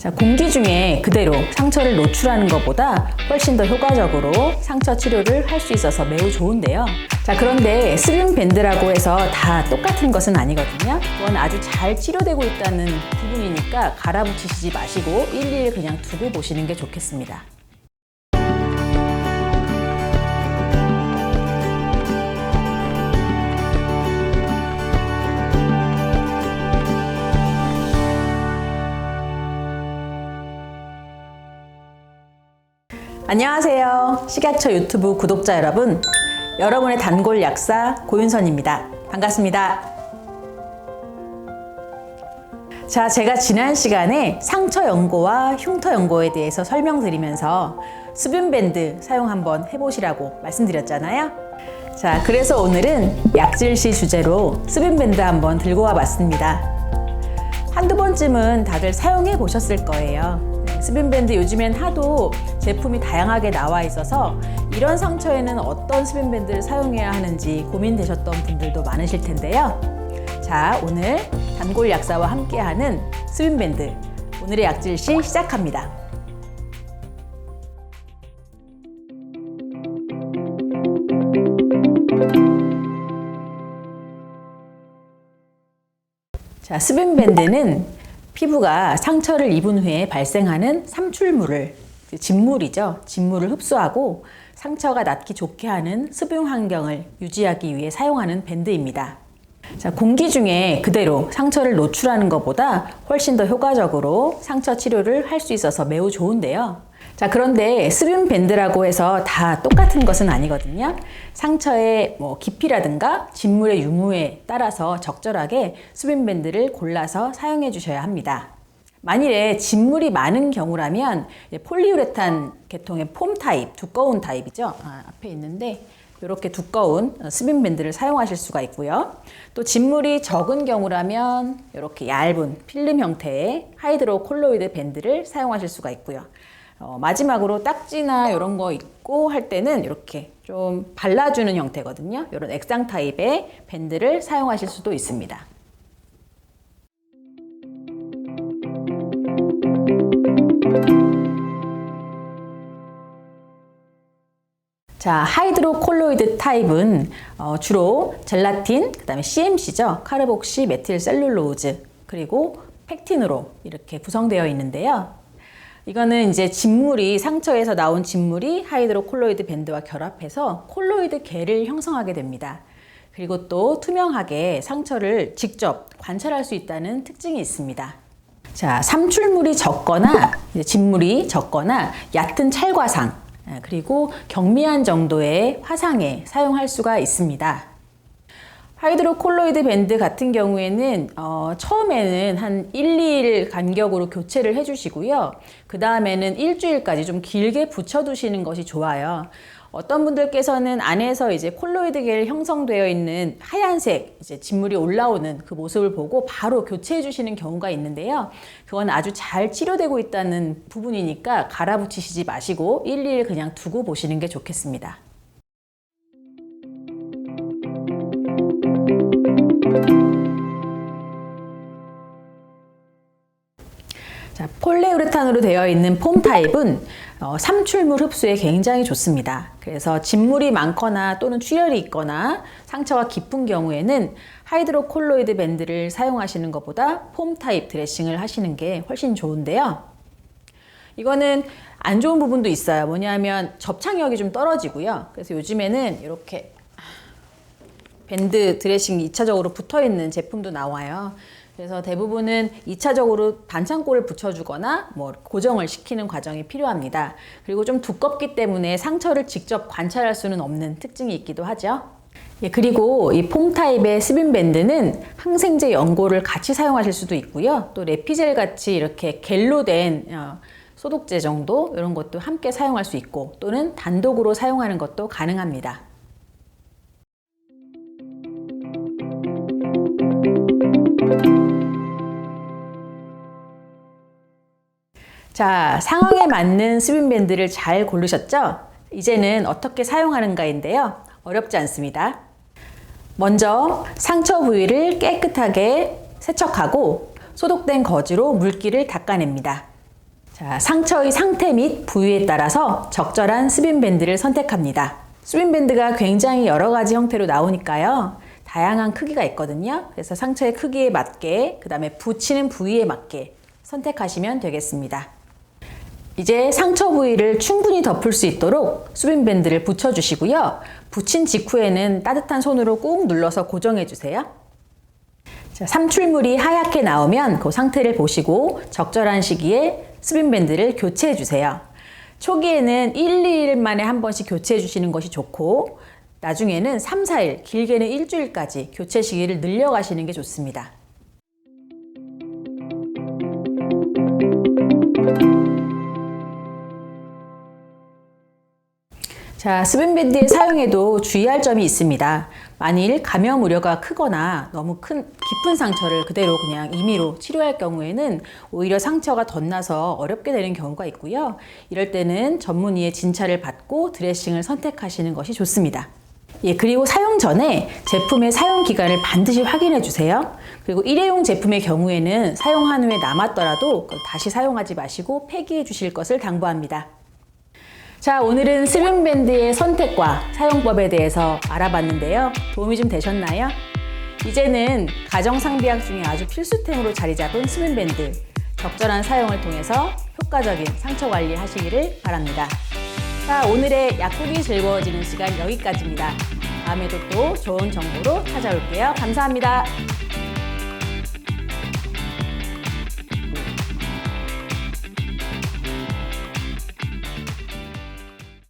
자, 공기 중에 그대로 상처를 노출하는 것보다 훨씬 더 효과적으로 상처 치료를 할 수 있어서 매우 좋은데요. 자, 그런데 스빔 밴드라고 해서 다 똑같은 것은 아니거든요. 그건 아주 잘 치료되고 있다는 부분이니까 갈아붙이시지 마시고 일일 그냥 두고 보시는 게 좋겠습니다. 안녕하세요. 식약처 유튜브 구독자 여러분. 여러분의 단골 약사 고윤선입니다. 반갑습니다. 자, 제가 지난 시간에 상처 연고와 흉터 연고에 대해서 설명드리면서 수분밴드 사용 한번 해보시라고 말씀드렸잖아요. 자, 그래서 오늘은 약질시 주제로 수분밴드 한번 들고 와 봤습니다. 한두 번쯤은 다들 사용해 보셨을 거예요. 네, 스빈밴드 요즘엔 하도 제품이 다양하게 나와 있어서 이런 상처에는 어떤 스빈밴드를 사용해야 하는지 고민되셨던 분들도 많으실 텐데요. 자, 오늘 단골 약사와 함께하는 스빈밴드 오늘의 약질시 시작합니다. 자, 스빈밴드는 피부가 상처를 입은 후에 발생하는 삼출물을 진물이죠. 진물을 흡수하고 상처가 낫기 좋게 하는 수분 환경을 유지하기 위해 사용하는 밴드입니다. 자, 공기 중에 그대로 상처를 노출하는 것보다 훨씬 더 효과적으로 상처 치료를 할 수 있어서 매우 좋은데요. 자, 그런데 스빔 밴드라고 해서 다 똑같은 것은 아니거든요. 상처의 뭐 깊이라든가 진물의 유무에 따라서 적절하게 스빔 밴드를 골라서 사용해 주셔야 합니다. 만일에 진물이 많은 경우라면 폴리우레탄 계통의 폼 타입, 두꺼운 타입이죠. 아, 앞에 있는데 이렇게 두꺼운 스빔 밴드를 사용하실 수가 있고요. 또 진물이 적은 경우라면 이렇게 얇은 필름 형태의 하이드로 콜로이드 밴드를 사용하실 수가 있고요. 어, 마지막으로 딱지나 이런 거 있고 할 때는 이렇게 좀 발라주는 형태거든요. 이런 액상 타입의 밴드를 사용하실 수도 있습니다. 자, 하이드로 콜로이드 타입은 어, 주로 젤라틴, 그 다음에 CMC죠. 카르복시 메틸 셀룰로즈, 그리고 팩틴으로 이렇게 구성되어 있는데요. 이거는 이제 진물이 상처에서 나온 진물이 하이드로 콜로이드 밴드와 결합해서 콜로이드 겔을 형성하게 됩니다. 그리고 또 투명하게 상처를 직접 관찰할 수 있다는 특징이 있습니다. 자, 삼출물이 적거나 진물이 적거나 얕은 찰과상 그리고 경미한 정도의 화상에 사용할 수가 있습니다. 하이드로콜로이드 밴드 같은 경우에는 어, 처음에는 한 1, 2일 간격으로 교체를 해주시고요. 그 다음에는 일주일까지 좀 길게 붙여두시는 것이 좋아요. 어떤 분들께서는 안에서 이제 콜로이드 겔 형성되어 있는 하얀색 이제 진물이 올라오는 그 모습을 보고 바로 교체해 주시는 경우가 있는데요. 그건 아주 잘 치료되고 있다는 부분이니까 갈아붙이시지 마시고 1, 2일 그냥 두고 보시는 게 좋겠습니다. 자, 폴리우레탄으로 되어 있는 폼 타입은 어, 삼출물 흡수에 굉장히 좋습니다. 그래서 진물이 많거나 또는 출혈이 있거나 상처가 깊은 경우에는 하이드로콜로이드 밴드를 사용하시는 것보다 폼 타입 드레싱을 하시는 게 훨씬 좋은데요. 이거는 안 좋은 부분도 있어요. 뭐냐면 접착력이 좀 떨어지고요. 그래서 요즘에는 이렇게 밴드 드레싱이 2차적으로 붙어 있는 제품도 나와요. 그래서 대부분은 2차적으로 반창고를 붙여주거나 뭐 고정을 시키는 과정이 필요합니다. 그리고 좀 두껍기 때문에 상처를 직접 관찰할 수는 없는 특징이 있기도 하죠. 예, 그리고 이 폼 타입의 스빈 밴드는 항생제 연고를 같이 사용하실 수도 있고요. 또 레피젤 같이 이렇게 겔로 된 어, 소독제 정도 이런 것도 함께 사용할 수 있고 또는 단독으로 사용하는 것도 가능합니다. 자, 상황에 맞는 스빈밴드를 잘 고르셨죠? 이제는 어떻게 사용하는가인데요. 어렵지 않습니다. 먼저 상처 부위를 깨끗하게 세척하고 소독된 거즈로 물기를 닦아냅니다. 자, 상처의 상태 및 부위에 따라서 적절한 스빈밴드를 선택합니다. 스빈밴드가 굉장히 여러 가지 형태로 나오니까요. 다양한 크기가 있거든요. 그래서 상처의 크기에 맞게, 그 다음에 붙이는 부위에 맞게 선택하시면 되겠습니다. 이제 상처 부위를 충분히 덮을 수 있도록 수빈 밴드를 붙여주시고요. 붙인 직후에는 따뜻한 손으로 꾹 눌러서 고정해주세요. 자, 삼출물이 하얗게 나오면 그 상태를 보시고 적절한 시기에 수빈 밴드를 교체해 주세요. 초기에는 1, 2일 만에 한 번씩 교체해 주시는 것이 좋고 나중에는 3, 4일, 길게는 일주일까지 교체 시기를 늘려가시는 게 좋습니다. 자, 스빈밴드의 사용에도 주의할 점이 있습니다. 만일 감염 우려가 크거나 너무 큰 깊은 상처를 그대로 그냥 임의로 치료할 경우에는 오히려 상처가 덧나서 어렵게 되는 경우가 있고요. 이럴 때는 전문의의 진찰을 받고 드레싱을 선택하시는 것이 좋습니다. 예, 그리고 사용 전에 제품의 사용 기간을 반드시 확인해 주세요. 그리고 일회용 제품의 경우에는 사용한 후에 남았더라도 다시 사용하지 마시고 폐기해 주실 것을 당부합니다. 자, 오늘은 스빈밴드의 선택과 사용법에 대해서 알아봤는데요. 도움이 좀 되셨나요? 이제는 가정상비약 중에 아주 필수템으로 자리 잡은 스빈밴드. 적절한 사용을 통해서 효과적인 상처 관리 하시기를 바랍니다. 자, 오늘의 약국이 즐거워지는 시간 여기까지입니다. 다음에도 또 좋은 정보로 찾아올게요. 감사합니다.